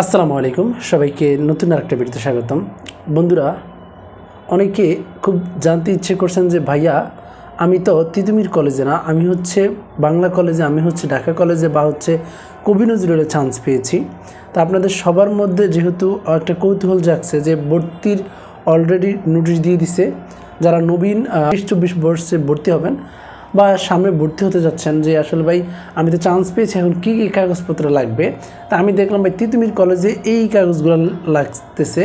আসসালামু আলাইকুম। সবাইকে নতুন আরেকটা ভিডিওতে স্বাগতম। বন্ধুরা, অনেকে খুব জানতে ইচ্ছে করছেন যে, ভাইয়া, আমি তো তিতুমির কলেজে না, আমি হচ্ছে বাংলা কলেজে, আমি হচ্ছে ঢাকা কলেজে বা হচ্ছে কবি নজরুলের চান্স পেয়েছি। তা আপনাদের সবার মধ্যে যেহেতু একটা কৌতূহল জাগছে যে, ভর্তির অলরেডি নোটিশ দিয়ে দিছে। যারা নবীন বিশ চব্বিশ বর্ষে ভর্তি হবেন বা সামনে ভর্তি হতে যাচ্ছেন যে আসলে ভাই, আমি তো চান্স পেয়েছি, এখন কী কী কাগজপত্র লাগবে? তা আমি দেখলাম ভাই, তিতুমির কলেজে এই কাগজগুলো লাগতেছে।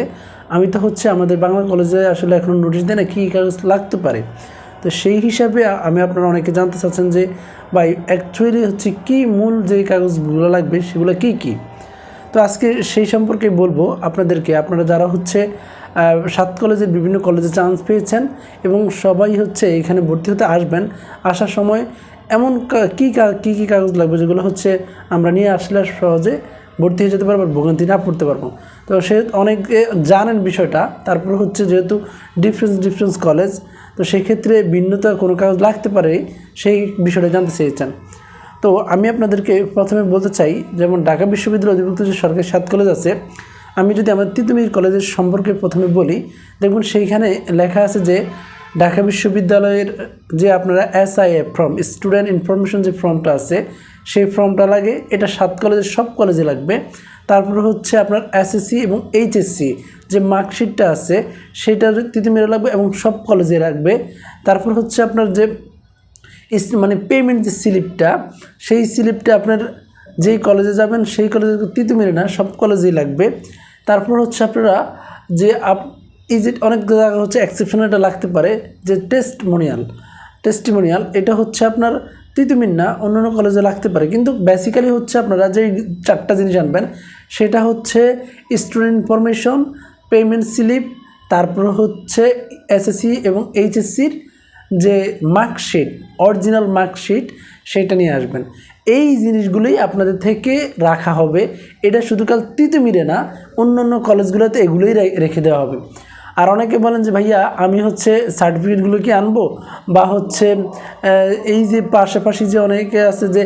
আমি তো হচ্ছে আমাদের বাংলা কলেজে আসলে এখন নোটিশ দেয় না কী কাগজ লাগতে পারে। তো সেই হিসাবে আমি আপনারা অনেকে জানতে চাচ্ছেন যে, ভাই অ্যাকচুয়ালি হচ্ছে কি মূল যে কাগজগুলো লাগবে, সেগুলো কি কি? তো আজকে সেই সম্পর্কে বলব আপনাদেরকে। আপনারা যারা হচ্ছে সাত কলেজের বিভিন্ন কলেজে চান্স পেয়েছেন এবং সবাই হচ্ছে এখানে ভর্তি হতে আসবেন, আসার সময় এমন কা- কী কা- কাগজ লাগবে যেগুলো হচ্ছে আমরা নিয়ে আসলে সহজে ভর্তি হয়ে যেতে পারব ভোগান্তি না পড়তে পারব। তো সে অনেকে জানেন বিষয়টা। তারপর হচ্ছে যেহেতু ডিফারেন্স ডিফারেন্স কলেজ তো সেক্ষেত্রে ভিন্নতা কোনো কাগজ লাগতে পারে, সেই বিষয়টা জানতে চেয়েছেন। তো আমি আপনাদেরকে প্রথমে বলতে চাই, যেমন ঢাকা বিশ্ববিদ্যালয় অধিভুক্ত যে সরকারি সাত কলেজ আছে, আমি যদি আমার তিতুমির কলেজের সম্পর্কে প্রথমে বলি, দেখুন সেইখানে লেখা আছে যে ঢাকা বিশ্ববিদ্যালয়ের যে আপনারা S I SIA form student information যে ফর্মটা আছে, সেই ফর্মটা লাগে, এটা সাত কলেজের সব কলেজে লাগবে। তারপরে হচ্ছে আপনার এসএসসি এবং এইচএসসি যে মার্কশিটটা আছে, সেটা তিতুমিরে লাগবে এবং সব কলেজে লাগবে। তারপর হচ্ছে আপনার যে মানে পেমেন্ট যে স্লিপটা সেই স্লিপটা আপনার যেই কলেজে যাবেন, সেই কলেজে তিতুমিরে না, সব কলেজেই লাগবে। তারপর হচ্ছে আপনারা যে আপ ইজ ইট অনেক জায়গা হচ্ছে এটা লাগতে পারে, যে টেস্টমোনিয়াল টেস্টিমোনিয়াল এটা হচ্ছে আপনার তিতুমির না অন্য অন্য কলেজে লাগতে পারে। কিন্তু বেসিক্যালি হচ্ছে আপনারা যে চারটা জিনিস আনবেন, সেটা হচ্ছে স্টুডেন্ট ইনফরমেশন পেমেন্ট স্লিপ তারপর হচ্ছে এসএসসি এবং এইচএসসির যে মার্কশিট, অরিজিনাল মার্কশিট, সেটা নিয়ে আসবেন। এই জিনিসগুলোই আপনাদের থেকে রাখা হবে। এটা শুধু কাল তিতুমিরে না, অন্য অন্য কলেজগুলোতে এগুলোই রেখে দেওয়া হবে। আর অনেকে বলেন যে, ভাইয়া, আমি হচ্ছে সার্টিফিকেটগুলো কি আনব? বা হচ্ছে এই যে পাশাপাশি যে অনেকে আছে যে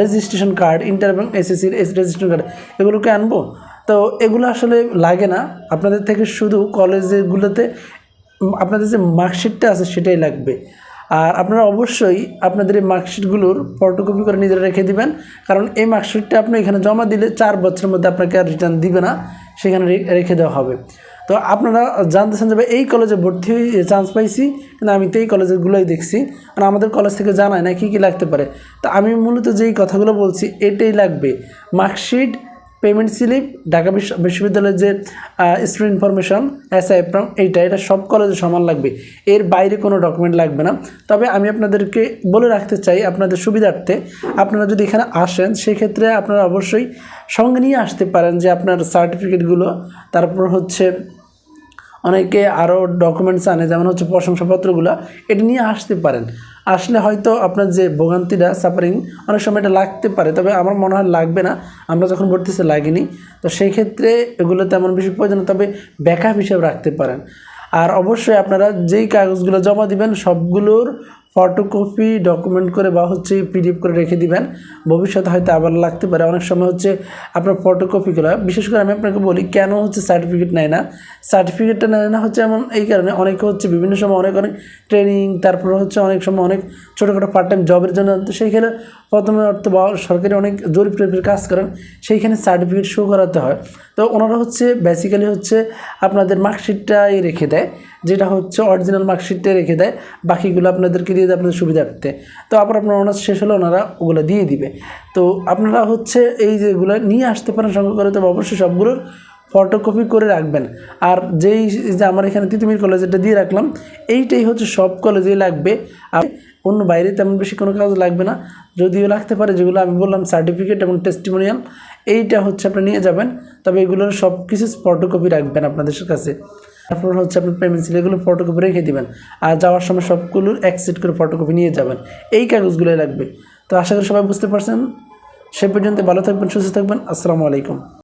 রেজিস্ট্রেশন কার্ড ইন্টার এবং এসএসসির রেজিস্ট্রেশন কার্ড এগুলোকে আনব? তো এগুলো আসলে লাগে না। আপনাদের থেকে শুধু কলেজগুলোতে আপনাদের যে মার্কশিটটা আছে সেটাই লাগবে। আর আপনারা অবশ্যই আপনাদের এই মার্কশিটগুলোর ফটোকপি করে নিজেরা রেখে দিবেন। কারণ এই মার্কশিটটা আপনি এখানে জমা দিলে চার বছরের মধ্যে আপনাকে আর রিটার্ন দিবে না, সেখানে রেখে দেওয়া হবে। তো আপনারা জানতেছেন যে এই কলেজে ভর্তি হয়ে চান্স পাইছি, কিন্তু আমি তো এই কলেজেরগুলোই দেখছি। আর আমাদের কলেজ থেকে জানায় না কী কী লাগতে পারে। তো আমি মূলত যেই কথাগুলো বলছি, এটাই লাগবে। মার্কশিট পেমেন্ট স্লিপ ঢাকা বিশ্ববিদ্যালয়ের যে student information S I form এইটা, এটা সব কলেজে সমান লাগবে। এর বাইরে কোনো ডকুমেন্ট লাগবে না। তবে আমি আপনাদেরকে বলে রাখতে চাই আপনাদের সুবিধার্থে, আপনারা যদি এখানে আসেন, সেক্ষেত্রে আপনারা অবশ্যই সঙ্গে নিয়ে আসতে পারেন যে আপনার সার্টিফিকেটগুলো তারপর হচ্ছে অনেকে আরও ডকুমেন্টস আনে, যেমন হচ্ছে প্রশংসাপত্রগুলো, এটা নিয়ে আসতে পারেন। আসলে হয়তো আপনার যে ভোগান্তিটা সাফারিং অনেক সময় এটা লাগতে পারে। তবে আমার মনে হয় লাগবে না। আমরা যখন ভর্তিছে লাগিনি, তো সেই ক্ষেত্রে এগুলো তেমন বেশি প্রয়োজন তবে ব্যাকআপ হিসেবে রাখতে পারেন। আর অবশ্যই আপনারা যেই কাগজগুলো জমা দিবেন, সবগুলোর ফটোকপি ডকুমেন্ট করে বা হচ্ছে পিডিএফ করে রেখে দিবেন। ভবিষ্যতে হয়তো আবার লাগতে পারে। অনেক সময় হচ্ছে আপনার ফটোকপিগুলো, বিশেষ করে আমি আপনাকে বলি, কেন হচ্ছে সার্টিফিকেট নেয় না? সার্টিফিকেটটা নেয় না হচ্ছে এমন এই কারণে অনেকে হচ্ছে বিভিন্ন সময় অনেক অনেক ট্রেনিং তারপরে হচ্ছে অনেক সময় অনেক ছোটোখাটো পার্ট টাইম জবের জন্য তো সেইখানে প্রথমে অর্থ বা সরকারি অনেক জরিপ টরিপের কাজ করেন, সেইখানে সার্টিফিকেট শো করাতে হয়। তো ওনারা হচ্ছে বেসিক্যালি হচ্ছে আপনাদের মার্কশিটটাই রেখে দেয়, যেটা হচ্ছে অরিজিনাল মার্কশিটটাই রেখে দেয়। বাকিগুলো আপনাদেরকে দিয়ে দেয় আপনাদের সুবিধার্থে তো আবার আপনার অনার্স শেষ হলে ওনারা ওগুলো দিয়ে দিবে। তো আপনারা হচ্ছে এই যেগুলো নিয়ে আসতে পারেন সংগ্রহ করে, তবে অবশ্যই সবগুলোর ফটোকপি করে রাখবেন। আর যেই যে আমার এখানে তিতুমির কলেজ এটা দিয়ে রাখলাম, এইটাই হচ্ছে সব কলেজেই লাগবে। আর অন্য বাইরে তেমন বেশি কোনো কাজ লাগবে না। যদিও লাগতে পারে, যেগুলো আমি বললাম সার্টিফিকেট এবং টেস্টিমোনিয়াল এইটা হচ্ছে আপনি নিয়ে যাবেন। তবে এগুলোর সব কিছু ফটোকপি রাখবেন আপনাদের কাছে। তারপর হচ্ছে আপনার পেমেন্ট সিল এগুলো ফটোকপি রেখে দেবেন। আর যাওয়ার সময় সবগুলোর অ্যাকসেপ্ট করে ফটোকপি নিয়ে যাবেন। এই কাগজগুলোই লাগবে। তো আশা করি সবাই বুঝতে পারছেন। সে পর্যন্ত ভালো থাকবেন, সুস্থ থাকবেন। আসসালামু আলাইকুম।